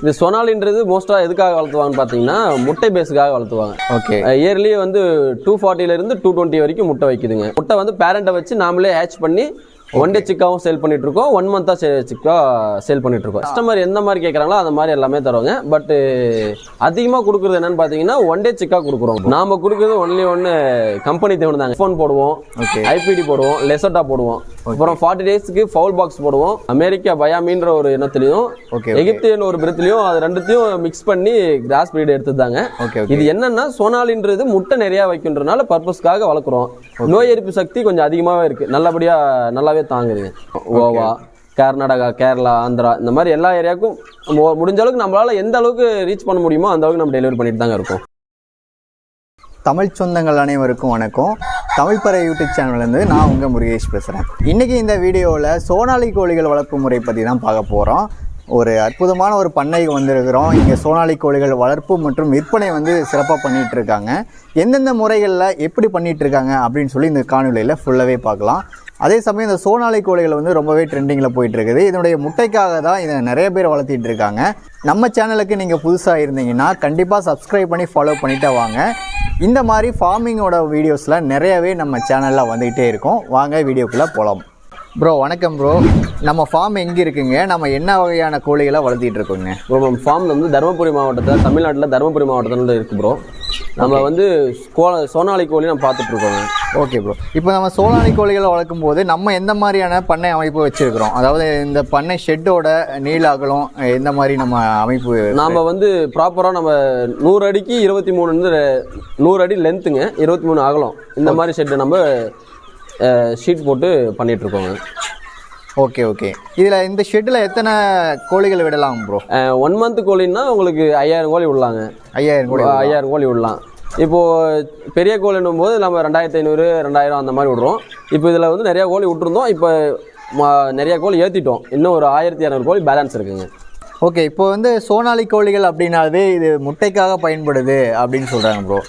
இது சொனாலின்றது மோஸ்ட்டாக எதுக்காக வளர்த்துவாங்கன்னு பார்த்தீங்கன்னா முட்டை பேஸுக்காக வளர்த்துவாங்க. ஓகே இயர்லி வந்து டூ இருந்து டூ டுவெண்ட்டி வரைக்கும் முட்டை வைக்குதுங்க. முட்டை வந்து பேரண்ட்டை வச்சு நாமளே ஹேட்ச் பண்ணி ஒன் டே சிக்காவும் சேல் பண்ணிட்டு இருக்கோம் ஒன் மந்த்தா சிக்கா சேல் பண்ணிட்டு இருக்கோம் கஸ்டமர் எந்த மாதிரி கேட்குறாங்களோ அந்த மாதிரி எல்லாமே தருவாங்க. பட் அதிகமாக கொடுக்குறது என்னன்னு பார்த்தீங்கன்னா ஒன் டே சிக்கா கொடுக்குறோம். நாம கொடுக்குறது ஒன்லி ஒன்று கம்பெனி தேவை தாங்க. ஃபோன் போடுவோம். ஐபிடி போடுவோம். லெசட்டா போடுவோம். அப்புறம் ஃபார்ட்டி டேஸ்க்கு ஃபவுல் பாக்ஸ் போடுவோம். அமெரிக்கா பயாமின்ற ஒரு இனத்துலையும் எகிப்தியன் ஒரு பிரத்துலையும் அது ரெண்டுத்தையும் மிக்ஸ் பண்ணி கிராஸ் பிரீட் எடுத்துதாங்க இது என்னன்னா சோனாலின்றது முட்டை நிறைய வைக்கின்றனால பர்பஸ்க்காக வளர்க்குறோம். நோய் எதிர்ப்பு சக்தி கொஞ்சம் அதிகமாகவே இருக்கு. நல்லபடியா நல்லாவே தாங்குதுங்க கோவா கர்நாடகா கேரளா ஆந்திரா இந்த மாதிரி எல்லா ஏரியாவுக்கும் முடிஞ்ச அளவுக்கு நம்மளால எந்த அளவுக்கு ரீச் பண்ண முடியுமோ அந்த அளவுக்கு நம்ம டெலிவரி பண்ணிட்டு தாங்க இருக்கோம். தமிழ் சொந்தங்கள் அனைவருக்கும் வணக்கம். தமிழ் பறை யூடியூப் சேனல்லேருந்து நான் உங்கள் முருகேஷ் பேசுகிறேன் இன்றைக்கி இந்த வீடியோவில் சோனாலி கோழிகள் வளர்ப்பு முறை பற்றி தான் பார்க்க போகிறோம் ஒரு அற்புதமான ஒரு பண்ணைக்கு வந்திருக்கிறோம். இங்கே சோனாலி கோழிகள் வளர்ப்பு மற்றும் விற்பனை வந்து சிறப்பாக பண்ணிகிட்டு இருக்காங்க. எந்தெந்த முறைகளில் எப்படி பண்ணிகிட்டு இருக்காங்க அப்படின்னு சொல்லி இந்த காணொலியில் ஃபுல்லாகவே பார்க்கலாம். அதே சமயம் இந்த சோனாலை கோழிகள் வந்து ரொம்பவே ட்ரெண்டிங்கில் போயிட்டுருக்குது. இதனுடைய முட்டைக்காக தான் இதை நிறைய பேர் வளர்த்திட்டு இருக்காங்க. நம்ம சேனலுக்கு நீங்கள் புதுசாக இருந்தீங்கன்னா கண்டிப்பாக சப்ஸ்கிரைப் பண்ணி ஃபாலோ பண்ணிட்டே வாங்க. இந்த மாதிரி ஃபார்மிங்கோட வீடியோஸில் நிறையவே நம்ம சேனலில் வந்துக்கிட்டே இருக்கும். வாங்க வீடியோக்குள்ளே போகலாம் ப்ரோ வணக்கம் ப்ரோ நம்ம ஃபார்ம் எங்கே இருக்குங்க? நம்ம என்ன வகையான கோழிகளை வளர்த்திட்டு இருக்கோங்க? அப்புறம் ஃபார்ம் வந்து தருமபுரி மாவட்டத்தில் தமிழ்நாட்டில் தருமபுரி மாவட்டத்தில் இருக்கு ப்ரோ நம்ம வந்து கோ- சோனாலி கோழி நம்ம பார்த்துட்டு இருக்கோங்க. ஓகே ப்ரோ இப்போ நம்ம சோலானி கோழிகளை வளர்க்கும் போது நம்ம எந்த மாதிரியான பண்ணை அமைப்பு வச்சுருக்கிறோம்? அதாவது இந்த பண்ணை ஷெட்டோட நீள அகலம் எந்த மாதிரி நம்ம அமைப்பு நாம வந்து ப்ராப்பராக நம்ம நூறு அடிக்கு இருபத்தி மூணு வந்து நூறு அடி லென்த்துங்க இருபத்தி மூணு அகலம். இந்த மாதிரி ஷெட்டு நம்ம ஷீட் போட்டு பண்ணிட்டு இருக்கோங்க ஓகே ஓகே. இதில் இந்த ஷெட்டில் எத்தனை கோழிகள் விடலாம் ப்ரோ ஒன் மந்த் கோழின்னா உங்களுக்கு ஐயாயிரம் கோழி விடலாங்க. ஐயாயிரம் கோழி ஐயாயிரம் கோழி விடலாம். இப்போ பெரிய கோழின்னும் போது நம்ம ரெண்டாயிரத்தி ஐநூறு ரெண்டாயிரம் அந்த மாதிரி விடுறோம். இப்போ இதில் வந்து நிறைய கோழி விட்டுருந்தோம். இப்போ ம- நிறைய கோழி ஏற்றிட்டோம் இன்னும் ஒரு ஆயிரத்தி இரநூறு கோழி பேலன்ஸ் இருக்குங்க. ஓகே இப்போ வந்து சோனாலி கோழிகள் அப்படின்னாவே இது முட்டைக்காக பயன்படுது அப்படின்னு சொல்கிறாங்க ப்ரோ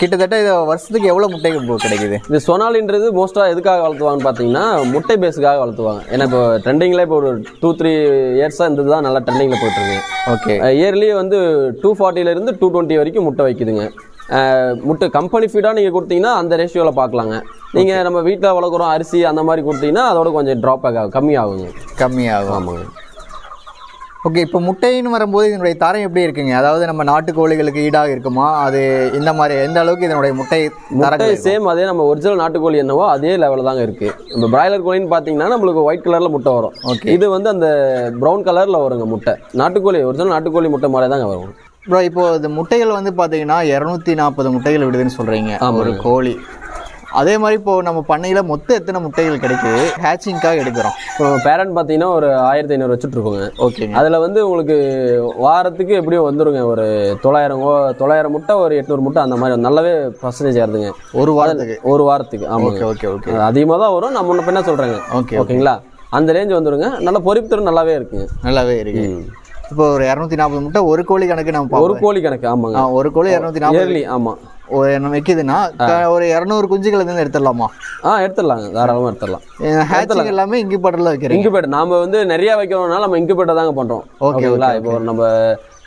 கிட்டத்தட்ட இது வருஷத்துக்கு எவ்வளோ ப்ரோ கிடைக்குது? இது சொனாலின்றது மோஸ்ட்டாக எதுக்காக வளர்த்துவாங்கன்னு பார்த்தீங்கன்னா முட்டை பேஸுக்காக வளர்த்துவாங்க. ஏன்னா இப்போ ட்ரெண்டிங்கில் இப்போ ஒரு டூ த்ரீ இயர்ஸாக இந்த தான் நல்லா ட்ரெண்டிங்கில் போயிட்டுருக்கு. ஓகே இயர்லி வந்து டூ இருந்து டூ டுவெண்ட்டி வரைக்கும் முட்டை வைக்குதுங்க. முட்டை கம்பெனி ஃபீடாக நீங்கள் கொடுத்தீங்கன்னா அந்த ரேஷியோவில் பார்க்கலாங்க. நீங்கள் நம்ம வீட்டில் வளர்க்குறோம் அரிசி அந்த மாதிரி கொடுத்தீங்கன்னா அதோட கொஞ்சம் ட்ராப் ஆகும் கம்மியாகுங்க. கம்மியாகும். ஆமாங்க. ஓகே இப்போ முட்டைன்னு வரும்போது இதனுடைய தரம் எப்படி இருக்குங்க? அதாவது நம்ம நாட்டு கோழிகளுக்கு ஈடாக இருக்குமா? அது இந்த மாதிரி எந்த அளவுக்கு இதனுடைய முட்டை முட்டை சேம் அதே நம்ம ஒரிஜினல் நாட்டுக்கோழி என்னவோ அதே லெவலில் தாங்க இருக்குது நம்ம பிராய்லர் கோழின்னு பார்த்தீங்கன்னா நம்மளுக்கு ஒயிட் கலரில் முட்டை வரும். ஓகே இது வந்து அந்த ப்ரௌன் கலரில் வருங்க முட்டை. நாட்டுக்கோழி ஒரிஜினல் நாட்டுக்கோழி முட்டை மாதிரி தாங்க வரும். ப்ரோ இப்போ இந்த முட்டைகள் வந்து பார்த்தீங்கன்னா இரநூத்தி நாற்பது முட்டைகள் விடுதுன்னு சொல்கிறீங்க ஒரு கோழி. அதே மாதிரி இப்போ நம்ம பண்ணையில் மொத்தம் எத்தனை முட்டைகள் கிடைக்குது? ஹேச்சிங்காக எடுக்கிறோம். இப்போ பேரண்ட் பார்த்தீங்கன்னா ஒரு ஆயிரத்தி ஐநூறு வச்சுட்டு இருக்கோங்க ஓகேங்க அதில் வந்து உங்களுக்கு வாரத்துக்கு எப்படியும் வந்துருங்க. ஒரு தொள்ளாயிரம் தொள்ளாயிரம் முட்டை ஒரு எட்நூறு முட்டை அந்த மாதிரி. நல்லாவே பர்சன்டேஜ் ஆகுதுங்க ஒரு வாரத்துக்கு? ஒரு வாரத்துக்கு ஆமாங்க ஓகே ஓகே ஓகே. அதிகமாக தான் வரும். நான் முன்ன பின்ன சொல்கிறேங்க ஓகே ஓகேங்களா? அந்த ரேஞ்ச் வந்துருங்க. நல்ல பொறிப்பு நல்லாவே இருக்குங்க. நல்லாவே இருக்கு இப்போ ஒரு இரநூத்தி நாற்பது முட்டை ஒரு கோழி கணக்கு நம்ம ஒரு கோழி கணக்கு ஆமாங்க. ஒரு கோழி இரநூத்தி நாற்பது ஆமாம் ஒரு வைக்குதுன்னா ஒரு இரநூறு குஞ்சுகள் இருந்து எடுத்துடலாமா? ஆ எடுத்துடலாங்க. தாராளமாக எடுத்துடலாம். ஹேச்சிங் எல்லாமே இங்கிபேட்டரில் வைக்கிறீங்க? இன்குபேட்டர் நாம வந்து நிறைய வைக்கிறோம்னால நம்ம இன்குபேட்டர் தாங்க Okay, ஓகேங்களா? இப்போ நம்ம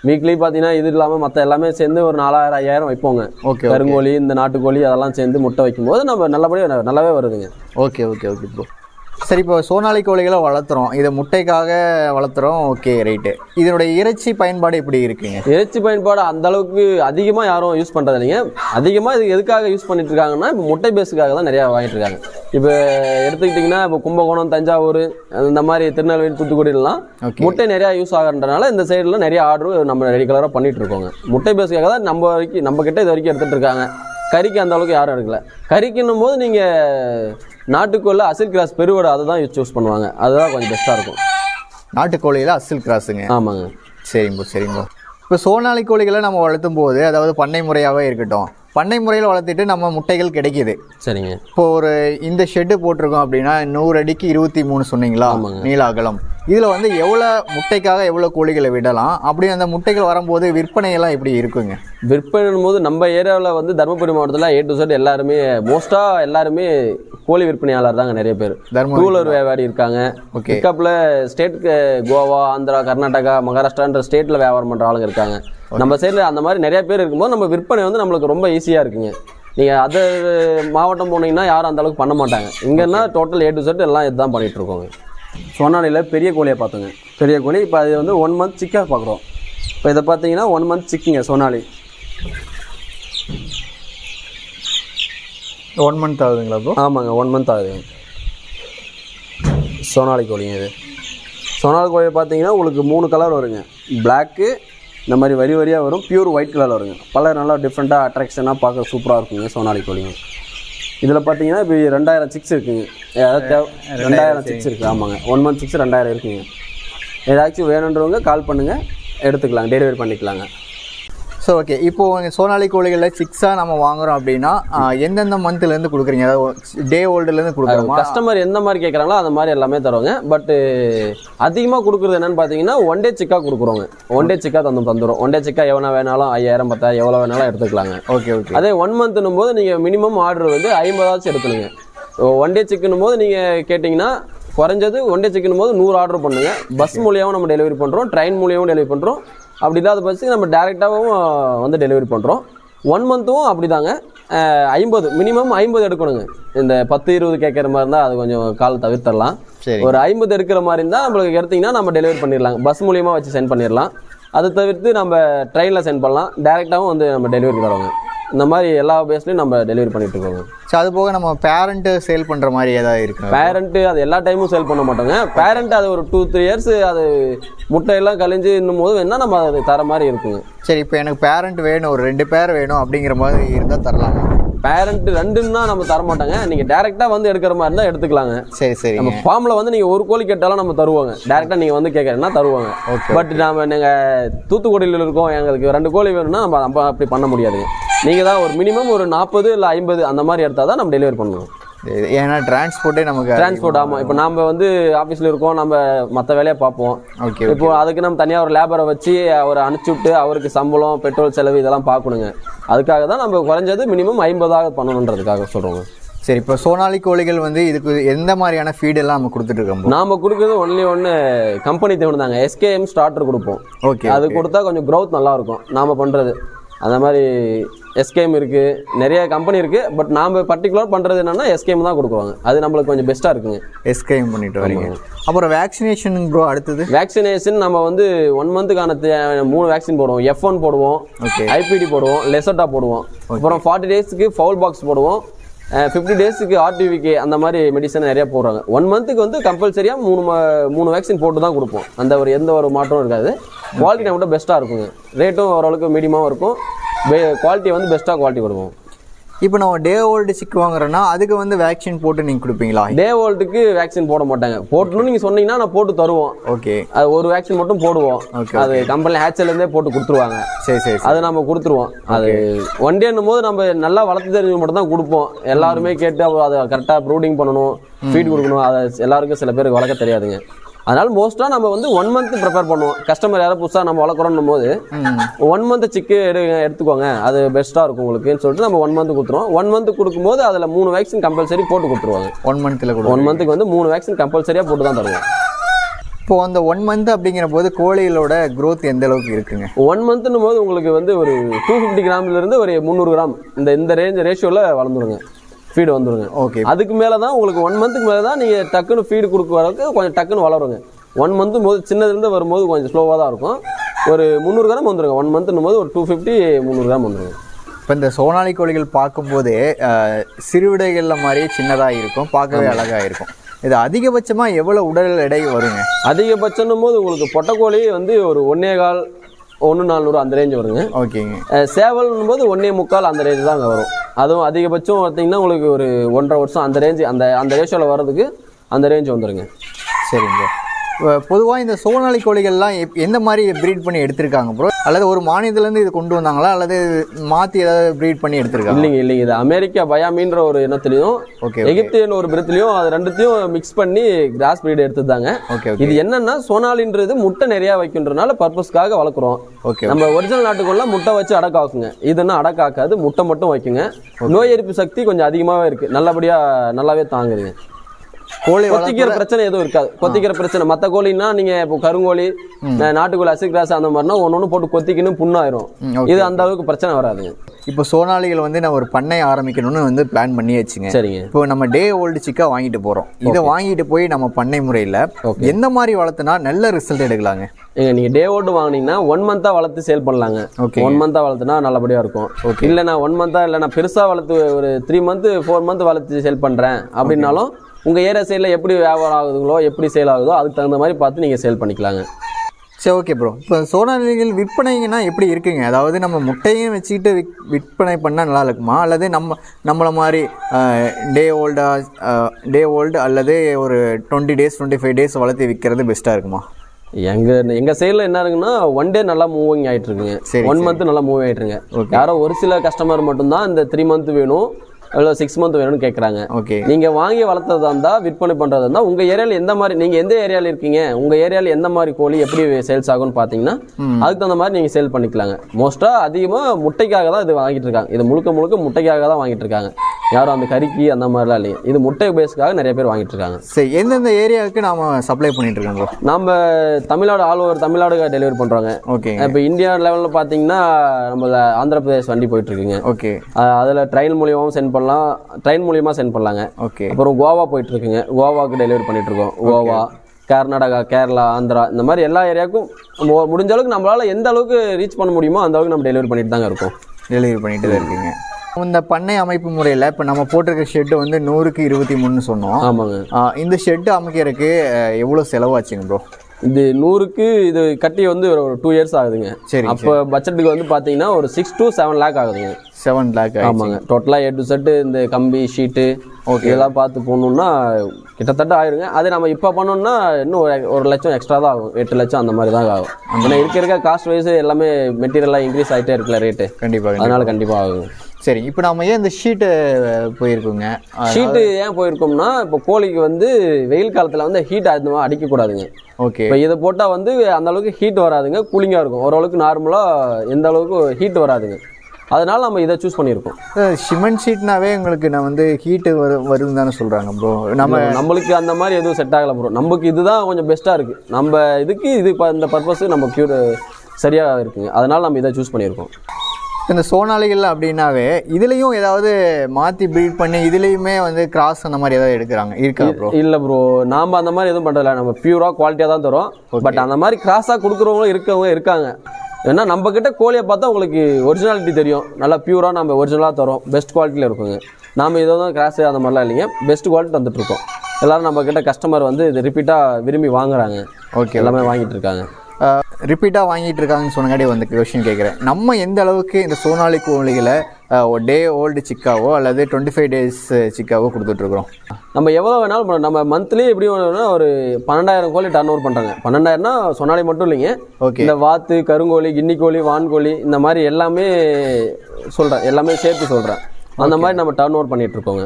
வீக்லி பார்த்தீங்கன்னா இது இல்லாமல் மற்ற எல்லாமே சேர்ந்து ஒரு நாலாயிரம் ஐயாயிரம் வைப்போங்க. ஓகே கருங்கோழி இந்த நாட்டுக்கோழி அதெல்லாம் சேர்ந்து முட்டை வைக்கும்போது நம்ம நல்லபடியாக நல்லாவே வருதுங்க. ஓகே ஓகே ஓகே ப்ரோ சரி இப்போ சோனாலி கோழிகளை வளர்த்துறோம். இதை முட்டைக்காக வளர்த்துறோம். Okay right. இதனுடைய இறைச்சி பயன்பாடு எப்படி இருக்குங்க? இறைச்சி பயன்பாடு அந்த அளவுக்கு அதிகமாக யாரும் யூஸ் பண்ணுறது இல்லைங்க. அதிகமாக இது எதுக்காக யூஸ் பண்ணிட்டு இருக்காங்கன்னா இப்போ முட்டை பேஸுக்காக தான் நிறையா வாங்கிட்டு இருக்காங்க. இப்போ எடுத்துக்கிட்டிங்கன்னா இப்போ கும்பகோணம் தஞ்சாவூர் இந்த மாதிரி திருநெல்வேலி தூத்துக்குடியிலலாம் ஓகே. முட்டை நிறையா யூஸ் ஆகிறதுனால இந்த சைடில் நிறைய ஆர்டர் நம்ம ரெகுலராக பண்ணிட்டு இருக்கோங்க. முட்டை பேஸுக்காக தான் நம்ம வரைக்கும் நம்ம கிட்ட இது வரைக்கும் எடுத்துட்டு இருக்காங்க. கறிக்கு அந்த அளவுக்கு யாரும் எடுக்கல. கறிக்குன்னும் போது நீங்கள் நாட்டுக்குள்ள அசில் கிராஸ் பெருவடை அதை தான் சூஸ் பண்ணுவாங்க. அதுதான் கொஞ்சம் பெஸ்ட்டாக இருக்கும். நாட்டுக்கோழியில் அசில் கிராஸுங்க ஆமாங்க. சரிங்க சரிங்க இப்போ சோனாலி கோழிகளை நம்ம வளர்த்தும் போது அதாவது பண்ணை முறையாகவே இருக்கட்டும் பண்ணை முறையில் வளர்த்துட்டு நம்ம முட்டைகள் கிடைக்குது. சரிங்க. இப்போ ஒரு இந்த ஷெட்டு போட்டிருக்கோம் அப்படின்னா நூறு அடிக்கு இருபத்தி மூணு சொன்னீங்களா. நீள அகலம் இதில் வந்து எவ்வளோ முட்டைக்காக எவ்வளோ கோழிகளை விடலாம்? அப்படி அந்த முட்டைகள் வரும்போது விற்பனையெல்லாம் எப்படி இருக்குங்க? விற்பனைன் போது நம்ம ஏரியாவில் வந்து தருமபுரி மாவட்டத்தில் ஏ டு செட் எல்லாருமே மோஸ்ட்டாக எல்லாருமே கோழி விற்பனையாளர் தாங்க நிறைய பேர். டூலர் வியாபாரி இருக்காங்க. ஓகே பிக்கப்பில் ஸ்டேட்டுக்கு கோவா ஆந்திரா கர்நாடகா மகாராஷ்டிரான்ற ஸ்டேட்டில் வியாபாரம் பண்ணுற ஆளுங்க இருக்காங்க. நம்ம சைடில் அந்த மாதிரி நிறைய பேர் இருக்கும்போது நம்ம விற்பனை வந்து நம்மளுக்கு ரொம்ப ஈஸியாக இருக்குங்க. நீங்கள் அதர் மாவட்டம் போனீங்கன்னா யாரும் அந்த அளவுக்கு பண்ண மாட்டாங்க. இங்கன்னா டோட்டல் ஏ டு செட் எல்லாம் இதுதான் பண்ணிட்டு இருக்கோங்க. சொன்னாலியில் பெரிய கோழியை பார்த்தோங்க. பெரிய கோழி இப்போ அது வந்து ஒன் மந்த் சிக்காக பார்க்குறோம். இப்போ இதை பார்த்தீங்கன்னா ஒன் மந்த் சிக்குங்க சொனாலி ஒன் மந்த் ஆகுதுங்களா ப்ரோ ஆமாங்க ஒன் மந்த் ஆகுது சோனாலி கோழிங்க இது. சோனாலி கோழி பார்த்தீங்கன்னா உங்களுக்கு மூணு கலர் வருங்க. பிளாக்கு இந்த மாதிரி வரி வரியாக வரும். பியூர் ஒயிட் கலர் வருங்க. பல நல்லா டிஃப்ரெண்ட்டாக அட்ராக்ஷனாக பார்க்க சூப்பராக இருக்குங்க சோனாலி கோழிங்க. இதில் பார்த்தீங்கன்னா இப்போ ரெண்டாயிரம் சிக்ஸ் இருக்குங்க. ரெண்டாயிரம் சிக்ஸ் இருக்குது ஆமாங்க. ஒன் மந்த் சிக்ஸ் ரெண்டாயிரம் இருக்குங்க. ஏதாச்சும் வேணுன்றவங்க கால் பண்ணுங்கள் எடுத்துக்கலாம் டெலிவரி பண்ணிக்கலாங்க. ஸோ ஓகே இப்போ சோனாலி கோழிகளில் சிக்ஸாக நம்ம வாங்குறோம் அப்படின்னா எந்தெந்த மந்த்லேருந்து கொடுக்குறீங்க? அதாவது டே ஓல்டுலேருந்து கொடுக்குறோமா? கஸ்டமர் எந்த மாதிரி கேட்குறாங்களோ அந்த மாதிரி எல்லாமே தருவாங்க. பட்டு அதிகமாக கொடுக்குறது என்னன்னு பார்த்தீங்கன்னா ஒன் டே சிக்கா கொடுக்குறோங்க. ஒன் டே சிக்கா தந்து தந்துடும் ஒன் டே சிக்கா எவ்வளோ வேணாலும் ஐயாயிரம் பத்தாயிரம் எவ்வளோ வேணாலும் எடுத்துக்கலாங்க. ஓகே ஓகே அதே ஒன் மந்த்னும் போது நீங்கள் மினிமம் ஆர்டர் வந்து ஐம்பதாச்சும் எடுக்கணுங்க ஒன் டே சிக்கனும் போது நீங்கள் கேட்டிங்கன்னா குறைஞ்சது ஒன் டே சிக்கனும் போது நூறு ஆர்டர் பண்ணுங்க. பஸ் மூலியமாகவும் நம்ம டெலிவரி பண்ணுறோம் ட்ரெயின் மூலியமாகவும் டெலிவரி பண்ணுறோம் அப்படி இல்லாத பட்சத்துக்கு நம்ம டேரெக்டாகவும் வந்து டெலிவரி பண்ணுறோம் ஒன் மந்த்தும் அப்படிதாங்க. ஐம்பது மினிமம் ஐம்பது எடுக்கணுங்க. இந்த பத்து இருபது கேட்குற மாதிரி இருந்தால் அது கொஞ்சம் கால் தவிர்த்தரலாம். ஒரு ஐம்பது எடுக்கிற மாதிரி இருந்தால் நம்மளுக்கு எடுத்தீங்கன்னா நம்ம டெலிவரி பண்ணிடலாம் பஸ் மூலியமாக வச்சு சென்ட் பண்ணிடலாம் அதை தவிர்த்து நம்ம ட்ரெயினில் சென்ட் பண்ணலாம். டேரெக்டாகவும் வந்து நம்ம டெலிவரி தரோங்க இந்த மாதிரி எல்லா பேஸ்லையும் நம்ம டெலிவரி பண்ணிட்டு இருக்கோங்க. ஸோ அது போக நம்ம பேரண்ட்டு சேல் பண்ணுற மாதிரி ஏதாவது இருக்கு? பேரண்ட்டு அது எல்லா டைமும் சேல் பண்ண மாட்டோங்க. பேரண்ட் அது ஒரு டூ த்ரீ இயர்ஸ் அது முட்டையெல்லாம் கழிஞ்சு இன்னும் போது வேணால் நம்ம அது தர மாதிரி இருக்குங்க. சரி இப்போ எனக்கு பேரண்ட் வேணும் ஒரு ரெண்டு பேர் வேணும் அப்படிங்கிற மாதிரி இருந்தால் தரலாமா? பேரண்ட் ரெண்டுன்னா நம்ம தர மாட்டாங்க நீங்கள் டேரெக்டாக வந்து எடுக்கிற மாதிரி இருந்தால் எடுத்துக்கலாங்க. சரி சரிங்க. நம்ம ஃபார்மில் வந்து நீங்கள் ஒரு கோழி கேட்டாலும் நம்ம தருவாங்க. டேரெக்டாக நீங்கள் வந்து கேட்குறேன்னா தருவாங்க. பட் நாம நீங்கள் தூத்துக்குடியில் இருக்கோம் எங்களுக்கு ரெண்டு கோழி வேணும்னா நம்ம அப்படி பண்ண முடியாதுங்க. நீங்கள் தான் ஒரு மினிமம் ஒரு நாற்பது இல்லை ஐம்பது அந்த மாதிரி எடுத்தால் தான் நம்ம டெலிவரி பண்ணுவோம் ஏன்னா டிரான்ஸ்போர்ட்டே நமக்கு டிரான்ஸ்போர்ட் ஆமாம் இப்போ நம்ம வந்து ஆஃபீஸில் இருக்கோம் நம்ம மற்ற வேலையை பார்ப்போம். ஓகே இப்போ அதுக்கு நம்ம தனியாக ஒரு லேபரை வச்சு அவரை அனுப்பிச்சி விட்டு அவருக்கு சம்பளம் பெட்ரோல் செலவு இதெல்லாம் பார்க்கணுங்க. அதுக்காக தான் நம்ம குறைஞ்சது மினிமம் ஐம்பதாக பண்ணணுன்றதுக்காக சொல்கிறோங்க சரி இப்போ சோனாலி கோழிகள் வந்து இதுக்கு எந்த மாதிரியான ஃபீட் எல்லாம் நம்ம கொடுத்துட்டு இருக்கோம் நாம கொடுக்குறது ஒன்லி ஒன்று கம்பெனி தேவன் தாங்க எஸ்கேஎம் ஸ்டார்டர் கொடுப்போம். ஓகே அது கொடுத்தா கொஞ்சம் growth நல்லா இருக்கும். நாம பண்றது. அந்த மாதிரி எஸ்கேஎம் இருக்கு. நிறைய கம்பெனி இருக்கு. பட் நாம பர்டிகுலர் பண்றது என்னன்னா எஸ்கேஎம் தான் கொடுக்குவாங்க. அது நம்மளுக்கு கொஞ்சம் பெஸ்ட்டா இருக்குங்க. எஸ்கைம் பண்ணிட்டு வரீங்க. அப்புறம் வேக்சினேஷன் ப்ரோ அடுத்தது? வேக்சினேஷன் நம்ம வந்து ஒன் மந்த்துக்கான மூணு வேக்சின் போடுவோம். எஃப் ஒன் போடுவோம். ஓகே ஐபிடி போடுவோம். லெசட்டா போடுவோம். அப்புறம் ஃபார்ட்டி டேஸ்க்கு ஃபவுல் பாக்ஸ் போடுவோம். ஃபிஃப்டி டேஸ்க்கு ஆர்டிவிகே அந்த மாதிரி மெடிசன் நிறைய போடுறாங்க. ஒன் மந்த்துக்கு வந்து கம்பல்சரியாக மூணு மூணு வேக்சின் போட்டு தான் கொடுப்போம். அந்த ஒரு எந்த ஒரு மாற்றமும் இருக்காது. குவாலிட்டி நம்மகிட்ட பெஸ்ட்டாக இருக்குங்க. ரேட்டும் ஓரளவுக்கு மீடியமாகவும் இருக்கும். குவாலிட்டி வந்து பெஸ்ட்டாக குவாலிட்டி கொடுப்போம் இப்போ நம்ம டே ஓல்டு சிக் வாங்குறோன்னா அதுக்கு வந்து வேக்சின் போட்டு நீங்கள் கொடுப்பீங்களா? டே ஓல்ட்டுக்கு வேக்சின் போட மாட்டாங்க. போட்டணும்னு நீங்கள் சொன்னீங்கன்னா நான் போட்டு தருவோம். ஓகே அது ஒரு வேக்சின் மட்டும் போடுவோம். அது கம்பெனி ஹேச்சர்லேருந்தே போட்டு கொடுத்துருவாங்க. சரி சரி. அது நம்ம கொடுத்துருவோம். அது ஒன் டேன்னும் போது நம்ம நல்லா வளர்த்து தெரிஞ்சு மட்டும் தான் கொடுப்போம். எல்லாருமே கேட்டு அதை கரெக்டாக ப்ரூடிங் பண்ணணும் ஃபீட் கொடுக்கணும். அதை எல்லாருக்கும் சில பேருக்கு வளர்க்க தெரியாதுங்க. அதனால மோஸ்ட்டாக நம்ம வந்து ஒன் மந்த் ப்ரிப்பேர் பண்ணுவோம். கஸ்டமர் யாராவது புதுசாக நம்ம வளர்க்குறோம் போது ஒன் மந்த் சிக்கு எடு எடுத்துக்கோங்க. அது பெஸ்ட்டாக இருக்கும் உங்களுக்குன்னு சொல்லிட்டு நம்ம ஒன் மந்த் கொடுத்துருவோம். ஒன் மந்த் கொடுக்கும்போது அதில் மூணு வேக்சின் கம்பல்சரி போட்டு கொடுத்துருவாங்க ஒன் மந்த்தில் கொடுக்கும் ஒன் மந்த்துக்கு வந்து மூணு வேக்சின் கம்பல்சரியாக போட்டு தான் தருவோம். இப்போ அந்த ஒன் மந்த் அப்படிங்கிற போது கோழிகளோட growth எந்த அளவுக்கு இருக்குங்க? ஒன் மந்த்னும் போது உங்களுக்கு வந்து ஒரு டூ ஃபிஃப்டி கிராம்லேருந்து ஒரு முந்நூறு கிராம். இந்த இந்த ரேஞ்ச் ரேஷியோவில் வளர்ந்துருங்க. ஃபீடு வந்துருங்க. ஓகே அதுக்கு மேலே தான் உங்களுக்கு ஒன் மந்த்துக்கு மேலே தான் நீங்கள் டக்குன்னு ஃபீடு கொடுக்க வரக்கு கொஞ்சம் டக்குன்னு வளருங்க. ஒன் மந்த்து போது சின்னதுலேருந்து வரும்போது கொஞ்சம் ஸ்லோவாக தான் இருக்கும். ஒரு முந்நூறு கிராம் வந்துருங்க. ஒன் மந்த்னும் போது ஒரு டூ ஃபிஃப்டி முந்நூறு கிராம் வந்துருங்க. இப்போ இந்த சோனாலி கோழிகள் பார்க்கும்போதே சிறுவிடைகளில் மாதிரியே சின்னதாக இருக்கும் பார்க்கவே அழகாக இருக்கும். இது அதிகபட்சமாக எவ்வளோ உடல் எடை வருங்க? அதிகபட்சம்னும் போது உங்களுக்கு பொட்டைக்கோழி வந்து ஒரு ஒன்னே கால் ஒன்று நானூறு அந்த ரேஞ்ச் வருங்க. ஓகேங்க. சேவல்னும் போது ஒன்னே முக்கால் அந்த ரேஞ்ச் தான் அங்கே வரும். அதுவும் அதிகபட்சம் பார்த்தீங்கன்னா உங்களுக்கு ஒரு ஒன்றரை வருஷம் அந்த ரேஞ்ச் அந்த அந்த ரேஷியோவில் வர்றதுக்கு அந்த ரேஞ்ச் வந்துருங்க. சரிங்க. பொதுவாக இந்த சோனாலி கோழிகள்லாம் எந்த மாதிரி ப்ரீட் பண்ணி எடுத்திருக்காங்க ப்ரோ அல்லது ஒரு மாநிலத்திலேருந்து இது கொண்டு வந்தாங்களா? அல்லது மாற்றி ஏதாவது ப்ரீட் பண்ணி எடுத்திருக்காங்க இல்லைங்க இல்லைங்க. இது அமெரிக்கா பயாமின்ற ஒரு இனத்துலையும் ஓகே எகிப்தியன் ஒரு பிரத்துலையும் அது ரெண்டுத்தையும் மிக்ஸ் பண்ணி கிராஸ் பிரீட் எடுத்துதாங்க ஓகே இது என்னன்னா சோனாலின்றது முட்டை நிறைய வைக்கின்றனால பர்பஸ்க்காக வளர்க்குறோம். ஓகே நம்ம ஒரிஜினல் நாட்டுக்குள்ள முட்டை வச்சு அடக்காக்குங்க. இதுன்னா அடக்காக்காது முட்டை மட்டும் வைக்குங்க. நோய் எதிர்ப்பு சக்தி கொஞ்சம் அதிகமாகவே இருக்கு. நல்லபடியா நல்லாவே தாங்குதுங்க. கோழி கொத்திக்கிற பிரச்சனை எதுவும் இருக்காது. கொத்திக்கிற பிரச்சனை. மற்ற கோழின்னா நீங்க இப்போ கருங்கோழி நாட்டுக்கோழி அசிக்ராஸ் அந்த மாதிரினா ஒன்று போட்டு கொத்திக்கின்னு புண்ணாயிரும். இது அந்த அளவுக்கு பிரச்சனை வராதுங்க. இப்போ சோனாலிகள் வந்து நான் ஒரு பண்ணை ஆரம்பிக்கணும்னு வந்து பிளான் பண்ணி வச்சுங்க சரிங்க. இப்போ நம்ம டே ஓல்டு சிக்கா வாங்கிட்டு போகிறோம் இதை வாங்கிட்டு போய் நம்ம பண்ணை முறையில். எந்த மாதிரி வளர்த்துனா நல்ல ரிசல்ட் எடுக்கலாங்க? ஏங்க நீங்க டே ஓட்டு வாங்குனீங்கன்னா ஒன் மந்தா வளர்த்து சேல் பண்ணலாங்க. Okay. ஒன் மந்தா வளர்த்துனா நல்லபடியா இருக்கும். இல்ல நான் ஒன் மந்தா இல்ல நான் பெருசா வளர்த்து ஒரு த்ரீ மந்த் ஃபோர் மந்த் வளர்த்து சேல் பண்றேன் அப்படின்னாலும் உங்க ஏரியா சைடுல எப்படி வியாபாரம் ஆகுதுங்களோ எப்படி சேல் ஆகுதோ அதுக்கு தகுந்த மாதிரி பார்த்து நீங்க சேல் பண்ணிக்கலாங்க. சரி ஓகே ப்ரோ இப்போ சோனாலிகள் விற்பனைங்கன்னா எப்படி இருக்குங்க? அதாவது நம்ம முட்டையும் வச்சுக்கிட்டு விற் விற்பனை பண்ணால் நல்லா இருக்குமா? அல்லது நம்ம நம்மளை மாதிரி டே ஓல்டா டே ஓல்டு அல்லது ஒரு twenty days twenty five days வளர்த்து விற்கிறது பெஸ்ட்டாக இருக்குமா? எங்க எங்க சைடுல என்ன இருக்குன்னா ஒன் டே நல்லா மூவிங் ஆயிட்டு இருக்குங்க. சரி, ஒன் மந்த் நல்லா மூவ் இருக்குங்க. யாரோ ஒரு சில கஸ்டமர் மட்டும்தான் இந்த த்ரீ மந்த் வேணும். இல்லை சிக்ஸ் மந்த் வேணும்னு கேட்குறாங்க ஓகே நீங்க வாங்கி வளர்த்ததா இருந்தா விற்பனை பண்றதா இருந்தா உங்க ஏரியால எந்த மாதிரி நீங்க எந்த ஏரியால இருக்கீங்க உங்க ஏரியால எந்த மாதிரி கோழி எப்படி சேல்ஸ் ஆகும்னு பாத்தீங்கன்னா அதுக்கு தகுந்த மாதிரி நீங்க சேல் பண்ணிக்கலாங்க. மோஸ்டா அதிகமா முட்டைக்காக தான் இது வாங்கிட்டு இருக்காங்க. இது முழுக்க முழுக்க முட்டைக்காக தான் வாங்கிட்டு இருக்காங்க. யாரும் அந்த கறிக்கு அந்த மாதிரிலாம் இல்லைங்க. இது முட்டை பேஸ்க்காக நிறைய பேர் வாங்கிட்டு இருக்காங்க. சரி எந்தெந்த ஏரியாவுக்கு நாம சப்ளை பண்ணிட்டு இருக்கோம் ப்ரோ நம்ம Tamil Nadu all over Tamil Nadu delivery பண்றோங்க. ஓகேங்க இப்போ இந்தியா லெவலில் பார்த்தீங்கன்னா நம்ம ஆந்திர பிரதேஷ் வண்டி போயிட்டு இருக்குங்க. ஓகே அதுல ட்ரெயின் மூலியமாவும் சென்ட் பண்ணலாம். ட்ரெயின் மூலியமா சென்ட் பண்ணலாங்க. ஓகே அப்புறம் கோவா போயிட்டு இருக்குங்க கோவாவுக்கு டெலிவரி பண்ணிட்டு இருக்கோம் கோவா கர்நாடகா கேரளா ஆந்திரா இந்த மாதிரி எல்லா ஏரியாவுக்கும் முடிஞ்ச அளவுக்கு நம்மளால எந்த அளவுக்கு ரீச் பண்ண முடியுமோ அந்த அளவுக்கு நம்ம டெலிவரி பண்ணிட்டு தாங்க இருக்கோம். டெலிவரி பண்ணிட்டு தான் இருக்கீங்க. இந்த பண்ணை அமைப்பு முறையில் இப்போ நம்ம போட்டிருக்க ஷெட்டு வந்து நூறுக்கு இருபத்தி மூணுன்னு சொன்னோம். ஆமாங்க. இந்த ஷெட்டு அமைக்கிறதுக்கு எவ்வளோ செலவாச்சுங்க ப்ரோ இது நூறுக்கு இது கட்டி வந்து ஒரு டூ இயர்ஸ் ஆகுதுங்க. சரி அப்போ பட்ஜெட்டுக்கு வந்து பார்த்தீங்கன்னா ஒரு சிக்ஸ் to செவன் லேக் ஆகுதுங்க. செவன் லேக் ஆமாங்க. டோட்டலாக ஏ டு செட்டு இந்த கம்பி ஷீட்டு ஓகே இதெல்லாம் பார்த்து போகணுன்னா கிட்டத்தட்ட ஆயிருங்க. அதே நம்ம இப்போ பண்ணோம்னா இன்னும் ஒரு ஒரு லட்சம் எக்ஸ்ட்ரா தான் ஆகும். எட்டு லட்சம் அந்த மாதிரி தான் ஆகும். ஏன்னா இருக்க இருக்க காஸ்ட் வைஸ் எல்லாமே மெட்டீரியலாக இன்க்ரீஸ் ஆகிட்டே இருக்குல்ல ரேட்டு கண்டிப்பாக அதனால கண்டிப்பாக ஆகுங்க. சரி இப்போ நாம ஏன் இந்த ஷீட்டு போயிருக்கோங்க? ஷீட்டு ஏன் போயிருக்கோம்னா இப்போ கோழிக்கு வந்து வெயில் காலத்தில் வந்து ஹீட் அதிகமாக அடிக்கக்கூடாதுங்க ஓகே இப்போ இதை போட்டால் வந்து அந்த அளவுக்கு ஹீட் வராதுங்க கூலிங்காக இருக்கும். ஓரளவுக்கு நார்மலாக எந்த அளவுக்கு ஹீட் வராதுங்க. அதனால நம்ம இதை சூஸ் பண்ணியிருக்கோம். சிமெண்ட் ஷீட்னாவே உங்களுக்கு நான் வந்து ஹீட்டு வரு வருதுன்னு தானே சொல்கிறாங்க ப்ரோ நம்ம நம்மளுக்கு அந்த மாதிரி எதுவும் செட் ஆகல ப்ரோ நமக்கு இதுதான் கொஞ்சம் பெஸ்ட்டாக இருக்குது நம்ம இதுக்கு இது இப்போ இந்த பர்பஸ் நம்ம க்யூர் சரியாக இருக்குங்க. அதனால நம்ம இதை சூஸ் பண்ணியிருக்கோம். இந்த சோனாலிகள் அப்படின்னாவே இதுலேயும் ஏதாவது மாற்றி ப்ரீட் பண்ணி இதுலேயுமே வந்து கிராஸ் அந்த மாதிரி ஏதாவது எடுக்கிறாங்க? இருக்கா ப்ரோ இல்லை ப்ரோ நாம் அந்த மாதிரி எதுவும் பண்ணுறதில்ல நம்ம பியூராக குவாலிட்டியாக தான் தரோம். பட் அந்த மாதிரி கிராஸாக கொடுக்குறவங்களும் இருக்கவங்க இருக்காங்க. ஏன்னா நம்ம கிட்ட கோழியை பார்த்தா உங்களுக்கு ஒரிஜினாலிட்டி தெரியும். நல்லா பியூராக நம்ம ஒரிஜினலாக தரோம். பெஸ்ட் குவாலிட்டியில் இருக்குங்க. நாம் தான் கிராஸ் அந்த மாதிரிலாம் இல்லைங்க. பெஸ்ட் குவாலிட்டி தந்துட்டுருக்கோம் எல்லாரும் நம்ம கிட்ட கஸ்டமர் வந்து இது ரிப்பீட்டாக விரும்பி வாங்குறாங்க. ஓகே எல்லாமே வாங்கிட்டு இருக்காங்க. ரிப்பீட்டாக வாங்கிட்டு இருக்காங்கன்னு சொன்னங்காட்டி வந்து கொஷின் கேட்குறேன். நம்ம எந்த அளவுக்கு இந்த சோனாலி கோழிகளை டே ஓல்டு சிக்காவோ அல்லது டுவெண்ட்டி ஃபைவ் டேஸ் சிக்காவோ கொடுத்துட்ருக்குறோம்? நம்ம எவ்வளோ வேணாலும். நம்ம மந்த்லி எப்படி வேணும்னா ஒரு பன்னெண்டாயிரம் கோழி டர்ன் ஓவர் பண்ணுறாங்க பன்னெண்டாயிரம்னா சொன்னாலே மட்டும் இல்லைங்க. ஓகே இந்த வாத்து கருங்கோழி கின்னி கோழி வான்கோழி இந்த மாதிரி எல்லாமே சொல்கிறேன் எல்லாமே சேர்த்து சொல்கிறேன் அந்த மாதிரி நம்ம டர்ன் ஓவர் பண்ணிட்டு இருக்கோங்க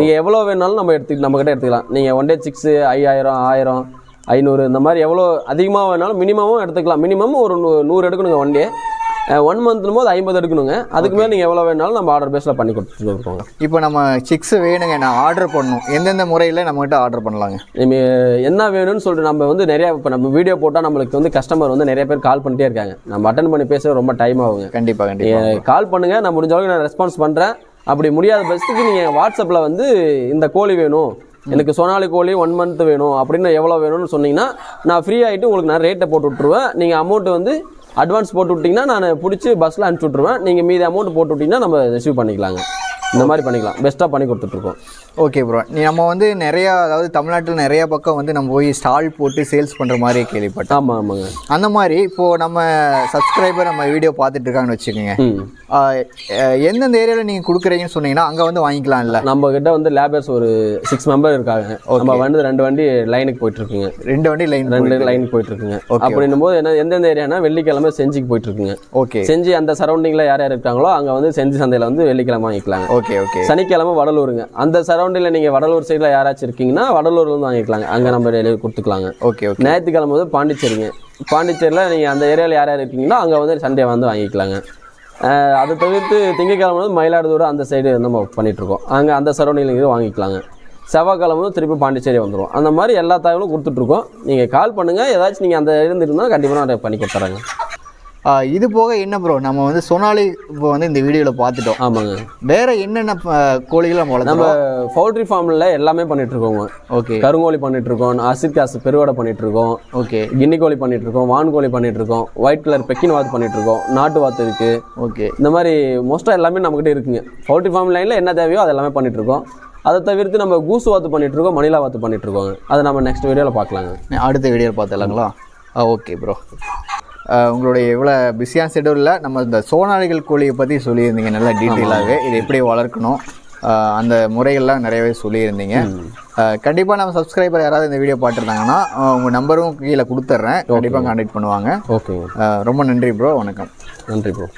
நீங்கள் எவ்வளோ வேணாலும் நம்ம எடுத்து நம்ம கிட்ட எடுத்துக்கலாம். நீங்கள் ஒன் டே சிக்ஸு ஐயாயிரம் ஆயிரம் ஐநூறு இந்த மாதிரி எவ்வளோ அதிகமாக வேணாலும் மினிமமும் எடுத்துக்கலாம். மினிமம் ஒரு நூ- நூறு எடுக்கணுங்க ஒன் டே ஒன் மந்த்னும் போது ஐம்பது எடுக்கணுங்க. அதுக்கு மேலே நீங்கள் எவ்வளோ வேணாலும் நம்ம ஆர்டர் பேஸில் பண்ணி கொடுத்துட்டு இருக்கோங்க இப்போ நம்ம சிக்ஸ் வேணுங்க நான் ஆர்டர் பண்ணணும். எந்தெந்த முறையில் நம்மகிட்ட ஆர்டர் பண்ணலாங்க? என்ன வேணும்னு சொல்லிட்டு நம்ம வந்து நிறைய இப்போ நம்ம வீடியோ போட்டால் நம்மளுக்கு வந்து கஸ்டமர் வந்து நிறைய பேர் கால் பண்ணிட்டே இருக்காங்க. நம்ம அட்டன் பண்ணி பேச ரொம்ப டைம் ஆகுங்க. கண்டிப்பாக கண்டிப்பாக கால் பண்ணுங்க. நான் முடிஞ்ச அளவுக்கு நான் ரெஸ்பான்ஸ் பண்ணுறேன் அப்படி முடியாத பட்சத்துக்கு நீங்கள் வாட்ஸ்அப்பில் வந்து இந்த கோழி வேணும். எனக்கு சோனாலி கோழி ஒன் மந்த் வேணும். அப்படின்னு எவ்வளோ வேணும்னு சொன்னீங்கன்னா நான் ஃப்ரீ ஆகிட்டு உங்களுக்கு நான் ரேட்டை போட்டு விட்ருவேன் நீங்கள் அமௌண்ட் வந்து அட்வான்ஸ் போட்டு விட்டிங்கன்னா நான் பிடிச்சி பஸ்ஸில் அனுப்பிச்சி விட்ருவேன் நீங்கள் மீதி அமௌண்ட் போட்டு விட்டிங்கன்னா நம்ம ரிசீவ் பண்ணிக்கலாங்க. இந்த மாதிரி பண்ணிக்கலாம். பெஸ்ட்டாக பண்ணி கொடுத்துட்ருக்கோம். ஓகே ப்ரோ நீ நம்ம வந்து நிறையா அதாவது தமிழ்நாட்டில் நிறைய பக்கம் வந்து நம்ம போய் ஸ்டால் போட்டு சேல்ஸ் பண்ணுற மாதிரி கேள்விப்பட்டேன். ஆமாம் ஆமாங்க. அந்த மாதிரி இப்போது நம்ம சப்ஸ்கிரைபர் நம்ம வீடியோ பார்த்துட்டு இருக்காங்கன்னு வச்சுக்கோங்க. எந்தெந்த ஏரியாவில் நீங்கள் கொடுக்குறீங்கன்னு சொன்னீங்கன்னா அங்கே வந்து வாங்கிக்கலாம் இல்லை நம்ம கிட்ட வந்து லேபர்ஸ் ஒரு சிக்ஸ் மெம்பர் இருக்காங்க. நம்ம வந்து ரெண்டு வண்டி லைனுக்கு போயிட்டு இருக்குங்க ரெண்டு வண்டி லைன் ரெண்டு லைனுக்கு போயிட்டு இருக்குங்க அப்படின்னும் போது என்ன எந்தெந்த ஏரியானா வெள்ளிக்கிழமை செஞ்சுக்கு போயிட்டு இருக்குங்க ஓகே செஞ்சு அந்த சரௌண்டிங்ல யார் யார் இருக்காங்களோ அங்க வந்து செஞ்சு சந்தையில வந்து வெள்ளிக்கிழமை வாங்கிக்கலாங்க. ஓகே ஓகே சனிக்கிழமை வடலூருங்க. அந்த சரௌண்டிங்ல நீங்க வடலூர் சைடுல யாராச்சும் இருக்கீங்கன்னா வடலூர்ல வந்து வாங்கிக்கலாங்க. அங்க நம்ம டெலிவரி கொடுத்துக்கலாங்க. ஓகே ஓகே ஞாயிற்றுக்கிழமை வந்து பாண்டிச்சேரிங்க. பாண்டிச்சேரியில் நீங்கள் அந்த ஏரியாவில் யார் யார் இருக்கீங்களோ அங்கே வந்து சண்டே வந்து வாங்கிக்கலாங்க. அதை தவிர்த்து திங்கக்கிழமை வந்து மயிலாடுதுறை அந்த சைடு நம்ம பண்ணிகிட்ருக்கோம் அங்கே அந்த சரௌண்டிங்கில் வாங்கிக்கலாங்க. செவ்வாய்க்கிழமை வந்து திருப்பி பாண்டிச்சேரி வந்துடும் அந்த மாதிரி எல்லா தகவலும் கொடுத்துட்ருக்கோம் நீங்கள் கால் பண்ணுங்கள் ஏதாச்சும் நீங்கள் அந்த இருந்துருந்தால் கண்டிப்பாக நான் பண்ணி கொடுத்துறேங்க. இது போக என்ன ப்ரோ நம்ம வந்து சோனாலி இப்போ வந்து இந்த வீடியோவில் பார்த்துட்டோம். ஆமாங்க. வேற என்னென்ன கோழிகள் நம்ம நம்ம பவுல்ட்ரி ஃபார்மில் எல்லாமே பண்ணிகிட்ருக்கோங்க ஓகே. கருங்கோழி பண்ணிகிட்ருக்கோம் அசிட் காசு பெருவடை பண்ணிகிட்ருக்கோம் ஓகே. கின்னி கோழி பண்ணிகிட்ருக்கோம் வான் கோழி பண்ணிகிட்ருக்கோம் ஒயிட் கலர் பெக்கின் வாத்து பண்ணிகிட்ருக்கோம் நாட்டு வாத்து இருக்குது ஓகே. இந்த மாதிரி மோஸ்ட்டாக எல்லாமே நம்மகிட்ட இருக்குங்க. பவுல்ட்ரி ஃபார்ம் லைனில் என்ன தேவையோ அது எல்லாமே பண்ணிட்டு இருக்கோம். அதை தவிர்த்து நம்ம கூசு வாத்து பண்ணிட்டு இருக்கோம் மணிலா வாத்து பண்ணிட்டு இருக்கோங்க. அதை நம்ம நெக்ஸ்ட் வீடியோவில் பார்க்கலாங்க. அடுத்த வீடியோ பார்த்துலாங்களா ஓகே ப்ரோ உங்களுடைய இவ்வளோ பிஸியான ஷெடியூலில் நம்ம இந்த சோனாளிகள் கோழியை பற்றி சொல்லியிருந்தீங்க நல்லா டீட்டெயிலாகவே இது எப்படி வளர்க்கணும்? அந்த முறைகள்லாம் நிறையவே சொல்லியிருந்தீங்க. கண்டிப்பாக நம்ம சப்ஸ்கிரைபர் யாராவது இந்த வீடியோ பார்த்துருந்தாங்கன்னா உங்கள் நம்பரும் கீழே கொடுத்துட்றேன். கண்டிப்பாக கான்டாக்ட் பண்ணுவாங்க. ஆ, ரொம்ப நன்றி ப்ரோ வணக்கம். நன்றி ப்ரோ